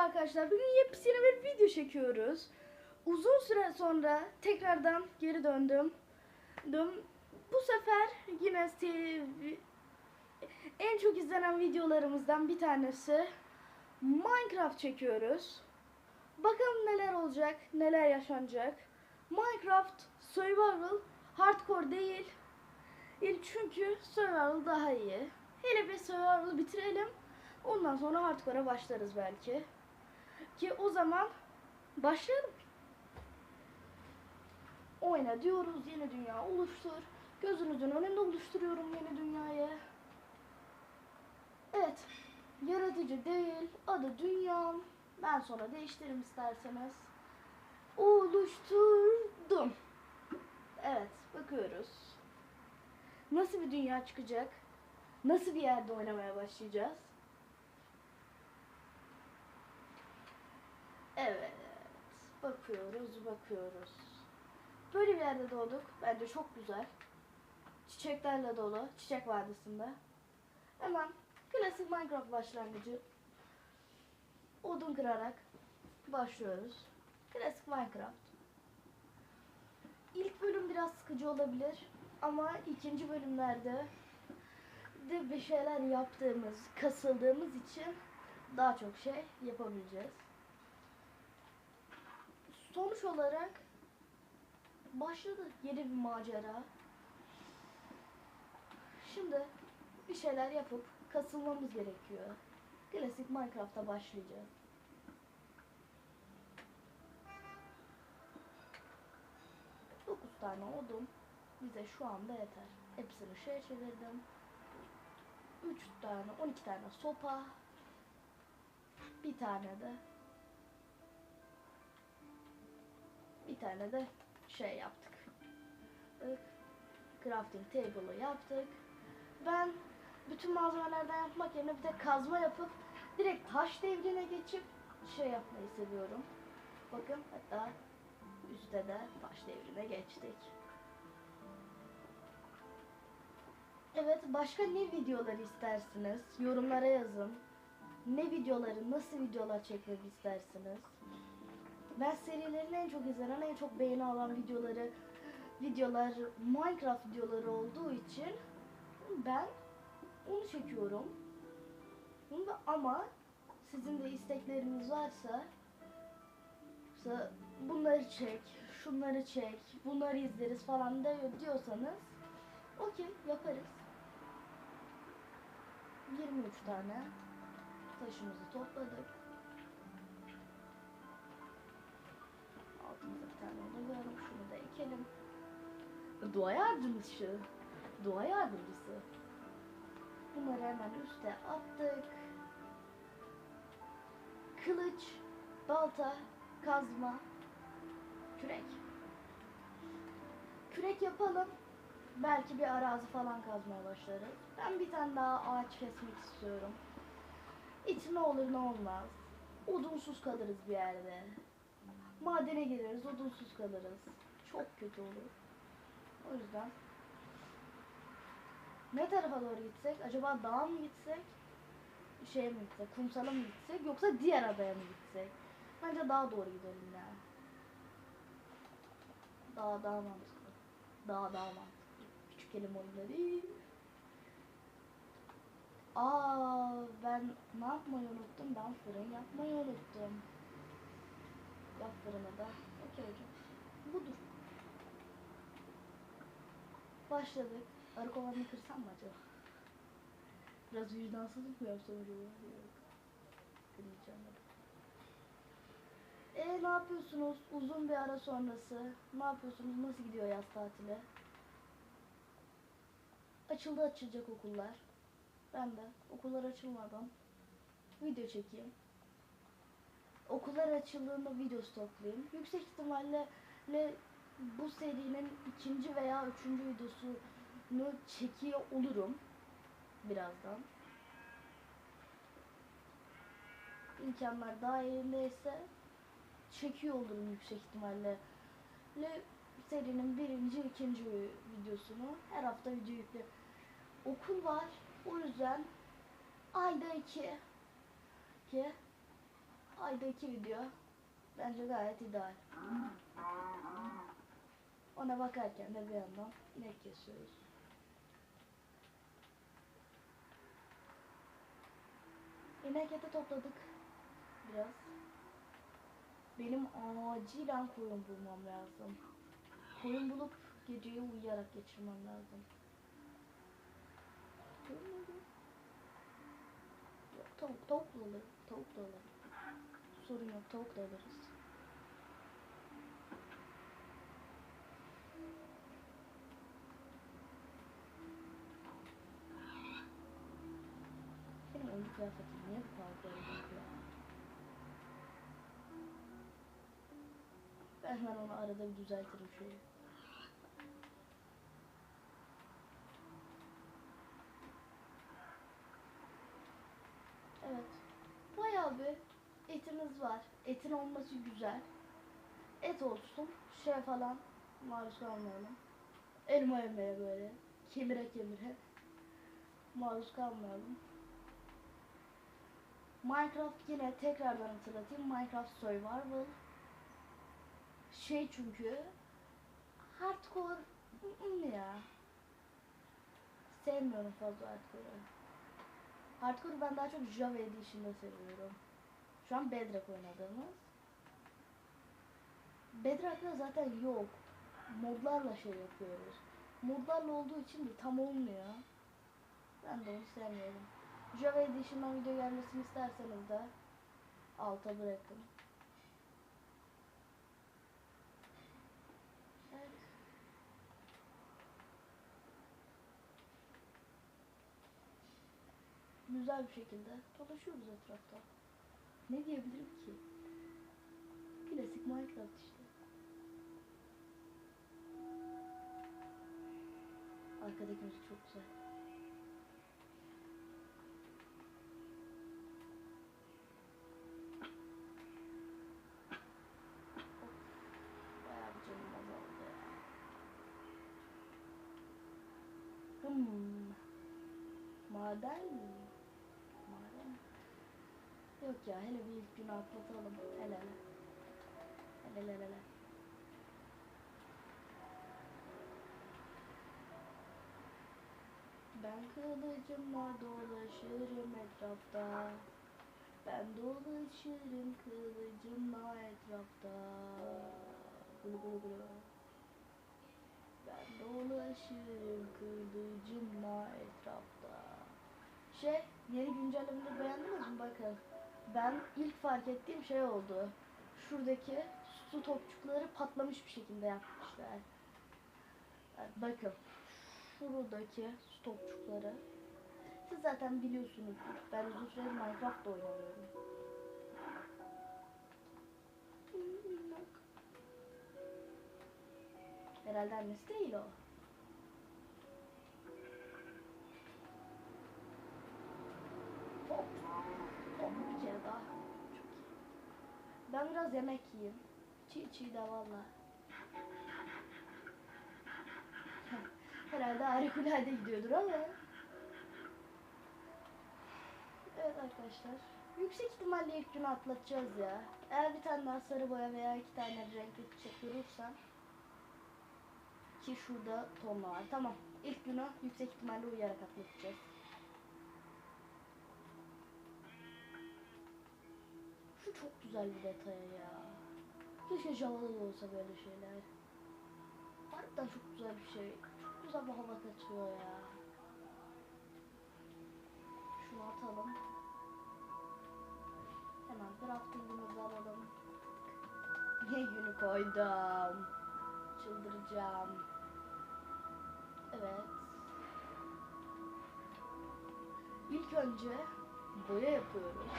arkadaşlar. Bugün yepyeni bir video çekiyoruz. Uzun süre sonra tekrardan geri döndüm. Düm. Bu sefer yine TV en çok izlenen videolarımızdan bir tanesi Minecraft çekiyoruz. Bakalım neler olacak, neler yaşanacak. Minecraft Survival Hardcore değil. çünkü Survival daha iyi. Hele bir Survival'ı bitirelim. Ondan sonra hardcore'a başlarız belki. Ki o zaman başlayalım. Oyna diyoruz yeni dünya oluştur. Gözünüzün önünde oluşturuyorum yeni dünyayı. Evet. Yaratıcı değil. Adı dünyam. Ben sonra değiştiririm isterseniz. Oluşturdum. Evet. Bakıyoruz. Nasıl bir dünya çıkacak? Nasıl bir yerde oynamaya başlayacağız? Evet. Bakıyoruz, bakıyoruz. Böyle bir yerde doğduk. Bence çok güzel. Çiçeklerle dolu. Çiçek Vadisi'nde. Hemen klasik Minecraft başlangıcı. Odun kırarak başlıyoruz. Klasik Minecraft. İlk bölüm biraz sıkıcı olabilir. Ama ikinci bölümlerde de bir şeyler yaptığımız, kasıldığımız için daha çok şey yapabileceğiz. Sonuç olarak başladı yeni bir macera. Şimdi bir şeyler yapıp kasılmamız gerekiyor. Klasik Minecraft'a başlayacağız. Dokuz tane odun bize şu anda yeter. Hepsini şey çevirdim. 3 tane, 12 tane sopa. Bir tane de bir tane de şey yaptık. Crafting table'ı yaptık. Ben bütün malzemelerden yapmak yerine bir de kazma yapıp direkt taş devrine geçip şey yapmayı seviyorum. Bakın hatta üstte de taş devrine geçtik. Evet, başka ne videolar istersiniz? Yorumlara yazın. Ne videoları, nasıl videolar çekmek istersiniz? Ben serilerin en çok izlenen, en çok beğeni alan videoları, videolar Minecraft videoları olduğu için ben onu çekiyorum. Bunda ama sizin de istekleriniz varsa bunları çek, şunları çek, bunları izleriz falan diyorsanız okey yaparız. 23 tane taşımızı topladık. Dua yardımcısı. Dua yardımcısı. Bunları hemen üste attık. Kılıç, balta, kazma, kürek. Kürek yapalım. Belki bir arazi falan kazmaya başlarız. Ben bir tane daha ağaç kesmek istiyorum. İç ne olur ne olmaz. Odunsuz kalırız bir yerde. Madene gireriz, odunsuz kalırız. Çok kötü olur. O yüzden ne tarafa doğru gitsek? Acaba dağa mı gitsek? Şeye mi gitsek? Kumsala mı gitsek? Yoksa diğer adaya mı gitsek? Bence dağa doğru gidelim ya. Dağ daha mantıklı. Dağ daha mantıklı. Küçük elim oyunları. Aa ben ne yapmayı unuttum? Ben fırın yapmayı unuttum. Yap fırına da. Okey hocam. Budur. Başladık. Arı kovanını kırsam mı acaba? Biraz vicdansızlık mı yapsam acaba? Yok. Kırmayacağım. E ne yapıyorsunuz? Uzun bir ara sonrası. Ne yapıyorsunuz? Nasıl gidiyor yaz tatili? Açıldı açılacak okullar. Ben de okullar açılmadan video çekeyim. Okullar açıldığında video stoklayayım. Yüksek ihtimalle le, bu serinin ikinci veya üçüncü videosunu çekiyor olurum birazdan. İmkanlar dahilindeyse çekiyor olurum yüksek ihtimalle. Le, serinin birinci, ikinci videosunu her hafta video yükle. Okul var. O yüzden ayda iki, iki Ayda iki video. Bence gayet ideal. Ona bakarken de bir yandan inek kesiyoruz. İnek eti topladık biraz. Benim acilen koyun bulmam lazım. Koyun bulup geceyi uyuyarak geçirmem lazım. Yok tavuk, tavuk da alırım. Tavuk da alırım. Sorun yok tavuk da alırız. Kadar böyle ya? Ben hemen onu arada bir düzeltirim şöyle. Evet. Bayağı bir etimiz var. Etin olması güzel. Et olsun. Şey falan maruz kalmayalım. Elma yemeye böyle. Kemire kemire. Maruz kalmayalım. Minecraft yine tekrardan hatırlatayım. Minecraft Survival. Şey çünkü hardcore ı-ı ya. Sevmiyorum fazla hardcore'u. Hardcore'u ben daha çok Java Edition'da seviyorum. Şu an Bedrock oynadığımız. Bedrock'ta zaten yok. Modlarla şey yapıyoruz. Modlarla olduğu için de tam olmuyor. Ben de onu sevmiyorum. Java Edition'dan video gelmesini isterseniz de alta bırakın. Güzel bir şekilde dolaşıyoruz etrafta. Ne diyebilirim ki? Klasik Minecraft işte. Arkadaki müzik çok güzel. Bayağı bir canım azaldı ya. Hmm. Maden mi? Maden. Yok ya hele bir ilk günü atlatalım. Hele hele. Hele hele hele. Ben kılıcımla dolaşırım etrafta. Ben dolaşırım kılıcımla etrafta. Gulu gulu gulu. Ben dolaşırım kılıcımla. Şey, yeni güncellemeleri beğendiniz mi? Bakın. Ben ilk fark ettiğim şey oldu. Şuradaki su topçukları patlamış bir şekilde yapmışlar. Bakın. Şuradaki su topçukları. Siz zaten biliyorsunuzdur. Ben uzun süredir Minecraft oynamıyorum. Herhalde annesi değil o. Ben biraz yemek yiyeyim. Çiğ çiğ de valla. Herhalde harikulade gidiyordur ama. Evet arkadaşlar. Yüksek ihtimalle ilk günü atlatacağız ya. Eğer bir tane daha sarı boya veya iki tane renkli çiçek görürsem ki şurada tonla var. Tamam. İlk günü yüksek ihtimalle uyuyarak atlatacağız. Güzel bir detay ya. Keşke Java'da da olsa böyle şeyler. Harbiden çok güzel bir şey. Çok güzel bir hava katıyor ya. Şunu atalım. Hemen crafting'imizi alalım. Ne günü koydum. Çıldıracağım. Evet. İlk önce boya yapıyoruz.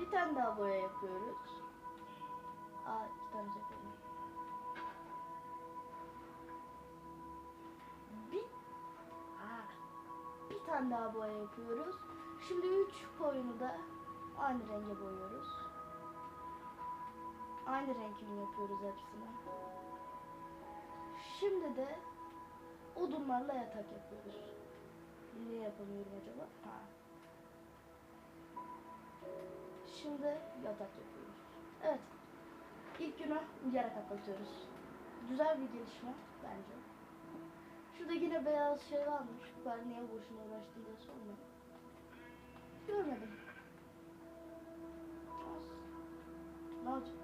Bir tane daha boya yapıyoruz. Aa iki tane yapalım. Bir, aa, bir tane daha boya yapıyoruz. Şimdi üç koyunu da aynı renge boyuyoruz. Aynı renkini yapıyoruz hepsini. Şimdi de odunlarla yatak yapıyoruz. Niye yapamıyorum acaba? Ha. Şimdi yatak yapıyoruz. Evet. İlk günü uyuyarak atlatıyoruz. Güzel bir gelişme bence. Şurada yine beyaz şey varmış. Ben niye boşuna uğraştım diye sorma. Görmedim. Ne olacak?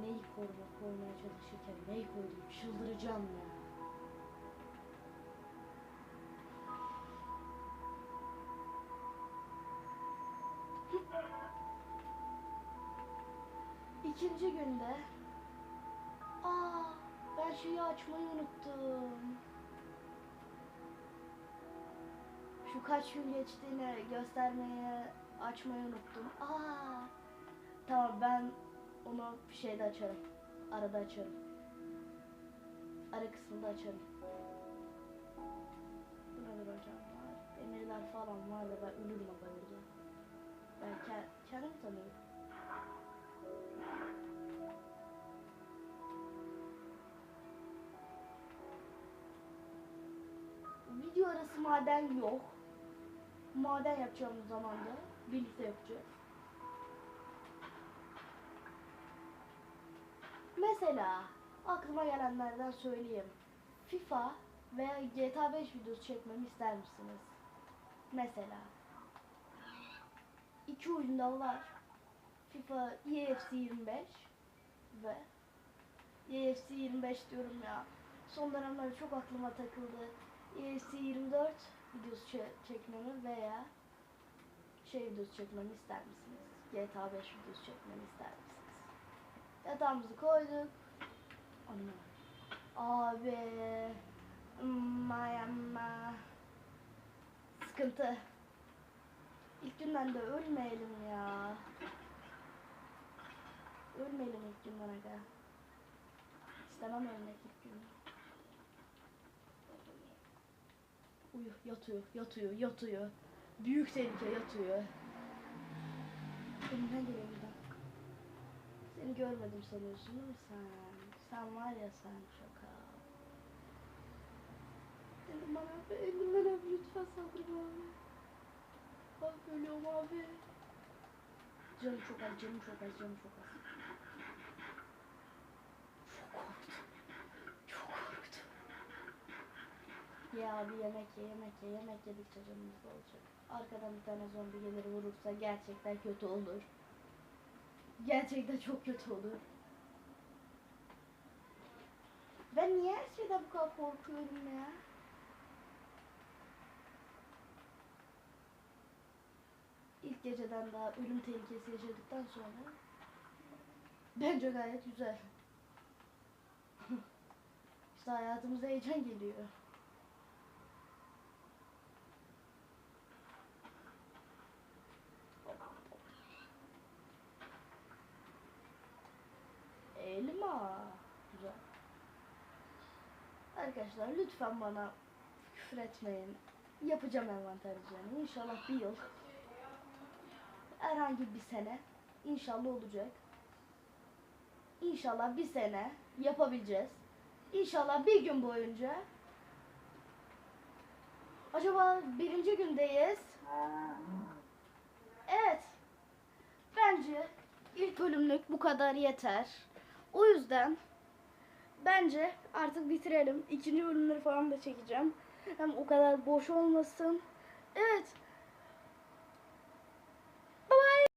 Neyi koruma koymaya çalışırken neyi koydum çıldıracağım ya. İkinci günde Aa ben şeyi açmayı unuttum. Şu kaç gün geçtiğini göstermeyi açmayı unuttum. Aa tamam ben onu bir şeyde açarım. Arada açarım. Ara kısmında açarım. Bu nedir hocam var? Demirler falan var da ben ölürüm. Ben ke- kendimi tanıyorum. Video arası maden yok. Maden yapacağımız zaman da birlikte yapacağız. Mesela aklıma gelenlerden söyleyeyim. FIFA veya GTA 5 videosu çekmemi ister misiniz? Mesela. İki oyunda var. FIFA EFC 25 ve EFC 25 diyorum ya. Son dönemlerde çok aklıma takıldı. EFC 24 videosu çe- çekmemi veya şey videosu çekmemi ister misiniz? GTA 5 videosu çekmemi ister misiniz? Yatağımızı koyduk. Anne. Abi. Mayamma. Sıkıntı. İlk günden de ölmeyelim ya. Ölmeyelim ilk günden aga. İstemem ölmek ilk günden. Uyu, yatıyor, yatıyor, yatıyor. Büyük tehlike yatıyor. Elimden geliyor buradan. Seni görmedim sanıyorsun değil mi sen? Sen var ya sen şaka. Bana abi, elimden öp lütfen sabrım abi. Bak ölüyorum abi. Canım çok az, canım çok az, canım çok az. Çok korktum. Çok korktum. Ya bir yemek ye, yemek ye, yemek yedikçe canımız olacak. Arkadan bir tane zombi gelir vurursa gerçekten kötü olur. Gerçekten çok kötü olur. Ben niye her şeyden bu kadar korkuyorum ya? İlk geceden daha ölüm tehlikesi yaşadıktan sonra bence gayet güzel. işte hayatımıza heyecan geliyor. Elma. Güzel. Arkadaşlar lütfen bana küfür etmeyin. Yapacağım envanter düzeni. İnşallah bir yıl. Herhangi bir sene. İnşallah olacak. İnşallah bir sene yapabileceğiz. İnşallah bir gün boyunca. Acaba birinci gündeyiz. Evet. Bence ilk bölümlük bu kadar yeter. O yüzden bence artık bitirelim. İkinci bölümleri falan da çekeceğim. Hem o kadar boş olmasın. Evet.